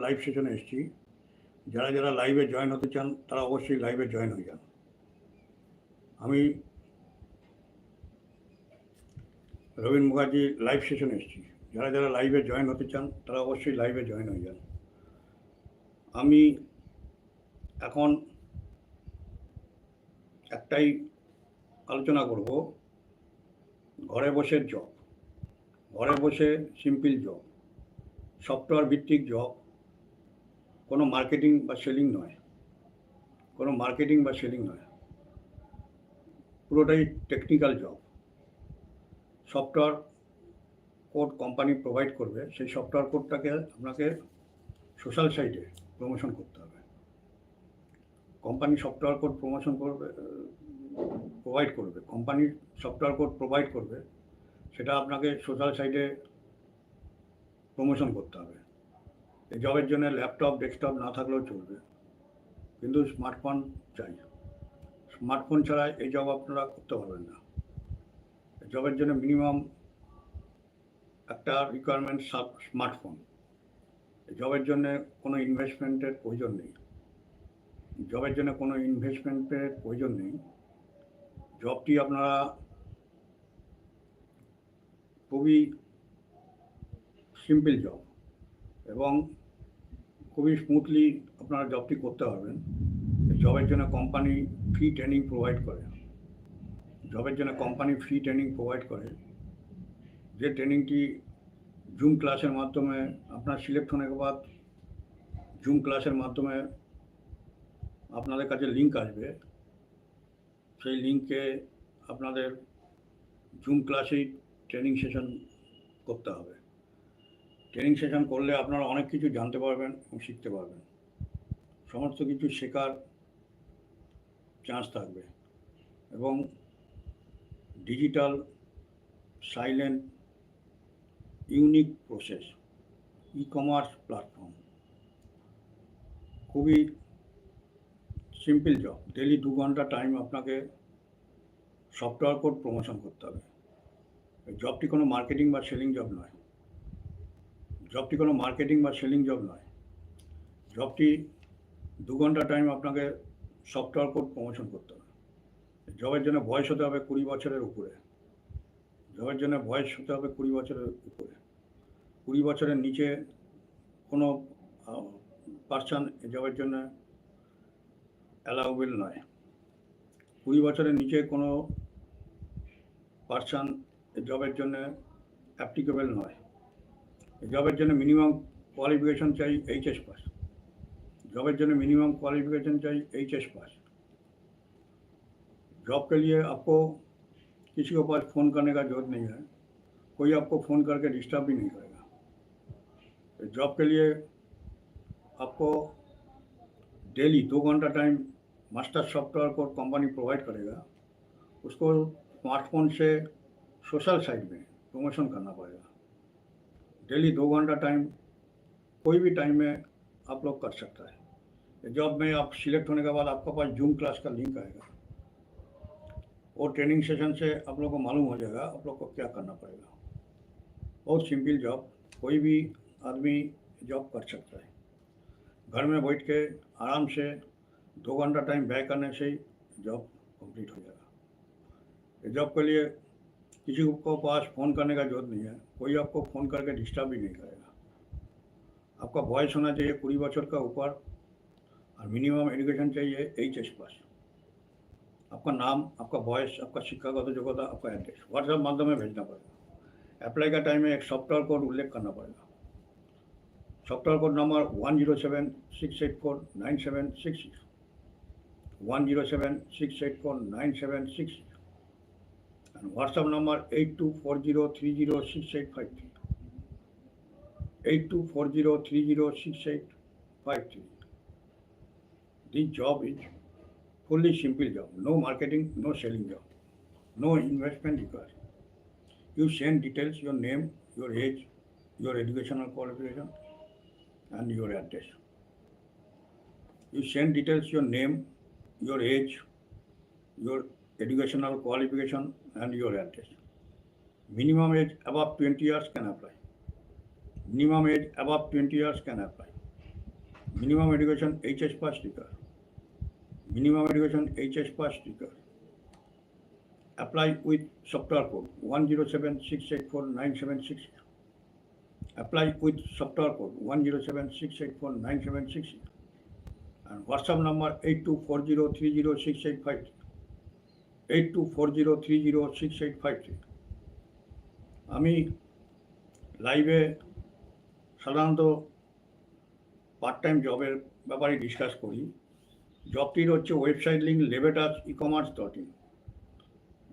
Live সেশনে এসেছি। যারা যারা লাইভে জয়েন হতে চান, তারা অবশ্যই লাইভে জয়েন হয়ে যান। আমি রবীন মুখার্জি লাইভ সেশনে এসেছি। যারা যারা লাইভে জয়েন হতে চান, তারা অবশ্যই লাইভে জয়েন হয়ে যান। আমি এখন একটাই আলোচনা করব, ঘরে বসে জব ঘরে বসে সিম্পল জব সফটওয়্যার ভিত্তিক জব কোনো মার্কেটিং বা সেলিং নয়। কোনো মার্কেটিং বা সেলিং নয়। পুরোটাই technical job software code company provide করবে, সেই সফটওয়্যার কোডটাকে আপনাকে সোশ্যাল সাইটে প্রমোশন করতে হবে। কোম্পানি সফটওয়্যার কোড প্রমোশন করবে প্রোভাইড করবে। কোম্পানির সফটওয়্যার কোড প্রোভাইড করবে, সেটা আপনাকে সোশ্যাল সাইটে প্রমোশন করতে হবে। জবের জন্য ল্যাপটপ ডেস্কটপ না থাকলেও চলবে। কিন্তু স্মার্টফোন চাই। স্মার্টফোন ছাড়া এই জব আপনারা করতে পারবেন না। জবের জন্য মিনিমাম একটা রিকোয়ারমেন্ট সাব স্মার্টফোন জবের জন্য কোনো ইনভেস্টমেন্টের প্রয়োজন নেই। জবের জন্য কোনো ইনভেস্টমেন্টের প্রয়োজন নেই। জবটি আপনারা খুবই সিম্পল জব এবং খুবই স্মুথলি আপনারা জবটি করতে পারবেন। জবের জন্য কোম্পানি ফ্রি ট্রেনিং প্রোভাইড করে। জবের জন্য কোম্পানি ফ্রি ট্রেনিং প্রোভাইড করে। যে ট্রেনিংটি জুম ক্লাসের মাধ্যমে, আপনার সিলেক্ট হওয়ার বাদ জুম ক্লাসের মাধ্যমে আপনাদের কাছে লিঙ্ক আসবে। সেই লিঙ্কে আপনাদের জুম ক্লাসেই ট্রেনিং সেশন করতে হবে। ট্রেনিং সেশন করলে আপনারা অনেক কিছু জানতে পারবেন এবং শিখতে পারবেন। সমস্ত কিছু শেখার চান্স থাকবে। এবং digital silent unique process e commerce platform খুবই সিম্পল জব ডেলি দু ঘণ্টা টাইম আপনাকে সফটওয়্যার কোড প্রমোশন করতে হবে। জবটি কোনো মার্কেটিং বা সেলিং জব নয়। জবটি কোনো মার্কেটিং বা সেলিং জব নয়। জবটি দু ঘণ্টা টাইম আপনাকে সফটওয়্যার কোড প্রমোশন করতে হবে। জবের জন্য বয়স হতে হবে কুড়ি বছরের উপরে। জবের জন্য বয়স হতে হবে কুড়ি বছরের উপরে। কুড়ি বছরের নিচে কোনো পার্সন জবের জন্য অ্যালাউবেল নয়। কুড়ি বছরের নিচে কোনো পার্সন জবের জন্য অ্যাপ্লিকেবল নয়। জবের জন্য মিনিমাম क्वालिफिकेशन चाहिए एच एस पास जॉब के लिए मिनिमम क्वालिफिकेशन चाहिए एच एस पास जॉब के लिए आपको किसी के पास फ़ोन करने का जरूरत नहीं है कोई आपको फ़ोन करके डिस्टर्ब भी नहीं करेगा जॉब के लिए आपको डेली दो घंटा टाइम मास्टर सॉफ्टवेयर को कंपनी प्रोवाइड करेगा उसको स्मार्टफोन से सोशल साइट में प्रमोशन करना पड़ेगा डेली दो घंटा टाइम कोई भी टाइम में आप लोग कर सकता है। जॉब में आप सिलेक्ट होने के बाद आपके पास जूम क्लास का लिंक आएगा। वो ट्रेनिंग सेशन से आप लोग को मालूम हो जाएगा आप लोग को क्या करना पड़ेगा। बहुत सिंपल जॉब कोई भी आदमी जॉब कर सकता है। घर में बैठ के आराम से दो घंटा टाइम व्यय करने से ही जॉब कंप्लीट हो जाएगा। जॉब के लिए किसी को पास फ़ोन करने का ज़रूरत नहीं है। कोई आपको फ़ोन करके डिस्टर्ब भी नहीं करेगा। आपका बॉयस होना चाहिए कुड़ी बच्चों का ऊपर और मिनिमम एजुकेशन चाहिए एच एस पास। आपका नाम, आपका बॉयस आपका शिक्षागत योग्यता, आपका एड्रेस व्हाट्सएप माध्यम में भेजना पड़ेगा। अप्लाई का टाइम में एक सॉफ्टवेयर कोड उल्लेख करना पड़ेगा। Software code number one zero seven six eight four nine seven six one zero seven six eight four nine seven six and WhatsApp number 8240306853. 8240306853. This job is fully simple job, no marketing, no selling job, no investment required. You send details, your name, your age, your educational qualification, and your address. You send details, your name, your age, your educational qualification and your address. Minimum age above 20 years can apply. Minimum age above 20 years can apply. Minimum education HS pass sticker. Minimum education HS pass sticker. Apply with software code 107684976. Apply with software code 107684976 and WhatsApp number 824030685. Eight two four zero three zero six eight five three. আমি লাইভে সাধারণত part time জবের ব্যাপারে discuss করি। জবটির হচ্ছে website link লেবেটাস e commerce dot in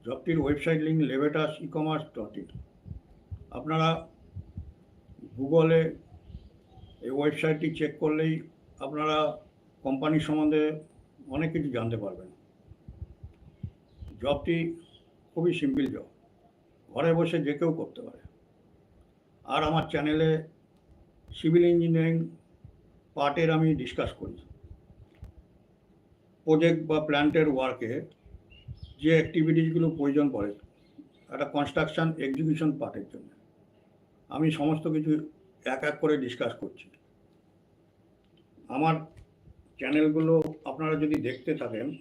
জবটির website link লেবেটাস e commerce dot in আপনারা গুগলে এই ওয়েবসাইটটি চেক করলেই আপনারা কোম্পানি সম্বন্ধে অনেক কিছু জানতে পারবেন। জবটি খুবই সিম্পল জব। ঘরে বসে যে কেউ করতে পারে। আর আমার চ্যানেলে সিভিল ইঞ্জিনিয়ারিং পার্টের আমি ডিসকাস করি। প্রজেক্ট বা প্ল্যান্টের ওয়ার্কে যে অ্যাক্টিভিটিসগুলো প্রয়োজন পড়ে, একটা কনস্ট্রাকশন, এক্সিকিউশন পার্টের জন্য। আমি সমস্ত কিছু এক এক করে ডিসকাস করছি। আমার চ্যানেলগুলো আপনারা যদি দেখতে থাকেন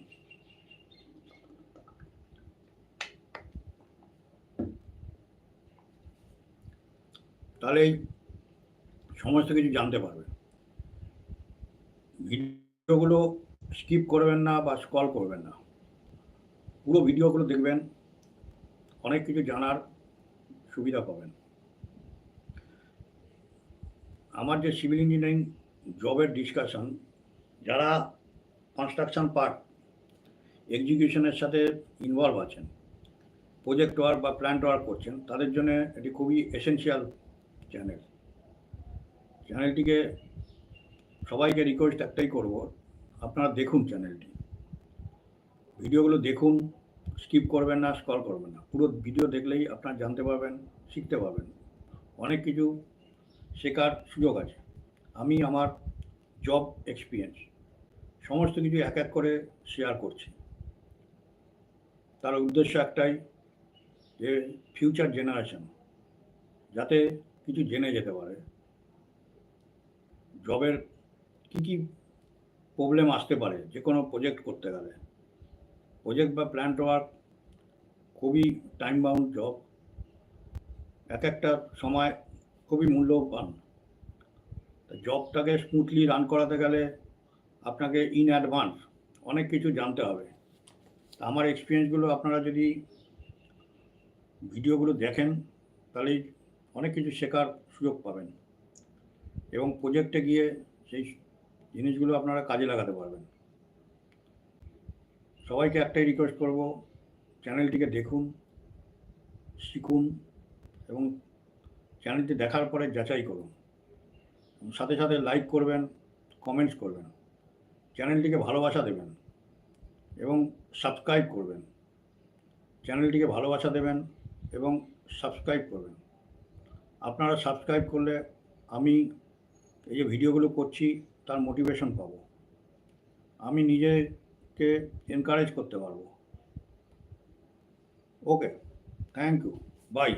তাহলেই সমস্ত কিছু জানতে পারবেন ভিডিওগুলো স্কিপ করবেন না বা স্কল করবেন না। পুরো ভিডিওগুলো দেখবেন, অনেক কিছু জানার সুবিধা পাবেন। আমার যে সিভিল ইঞ্জিনিয়ারিং জবের ডিসকাশন যারা কনস্ট্রাকশন পার্ট এক্সিকিউশনের সাথে ইনভলভ আছেন প্রজেক্ট ওয়ার্ক বা প্ল্যান্ট ওয়ার্ক করছেন, তাদের জন্য এটি খুবই এসেনশিয়াল চ্যানেল চ্যানেলটিকে সবাইকে রিকোয়েস্ট একটাই করব, আপনারা দেখুন চ্যানেলটি ভিডিওগুলো দেখুন স্কিপ করবেন না স্কল করবেন না। পুরো ভিডিও দেখলেই আপনারা জানতে পারবেন, শিখতে পারবেন। অনেক কিছু শেখার সুযোগ আছে। আমি আমার জব এক্সপিরিয়েন্স সমস্ত কিছু এক এক করে শেয়ার করছি। তার উদ্দেশ্য একটাই, যে ফিউচার জেনারেশন যাতে কিছু জেনে যেতে পারে। জবের কী কী প্রবলেম আসতে পারে যে কোনো প্রজেক্ট করতে গেলে। প্রজেক্ট বা প্ল্যান্ট ওয়ার্ক খুবই টাইম বাউন্ড জব এক একটা সময় খুবই মূল্যবান। জবটাকে স্মুথলি রান করাতে গেলে আপনাকে ইন অ্যাডভান্স অনেক কিছু জানতে হবে। আমার এক্সপিরিয়েন্সগুলো আপনারা যদি ভিডিওগুলো দেখেন, তাহলেই অনেক কিছু শেখার সুযোগ পাবেন। এবং প্রজেক্টে গিয়ে সেই জিনিসগুলো আপনারা কাজে লাগাতে পারবেন। সবাইকে একটাই রিকোয়েস্ট করব চ্যানেলটিকে দেখুন, শিখুন এবং চ্যানেলটি দেখার পরে যাচাই করুন। সাথে সাথে লাইক করবেন কমেন্টস করবেন। চ্যানেলটিকে ভালোবাসা দেবেন এবং সাবস্ক্রাইব করবেন। চ্যানেলটিকে ভালোবাসা দেবেন এবং সাবস্ক্রাইব করবেন। আপনারা সাবস্ক্রাইব করলে আমি এই যে ভিডিওগুলো করছি, তার মোটিভেশন পাব। আমি নিজেকে এনকারেজ করতে পারব। Okay thank you by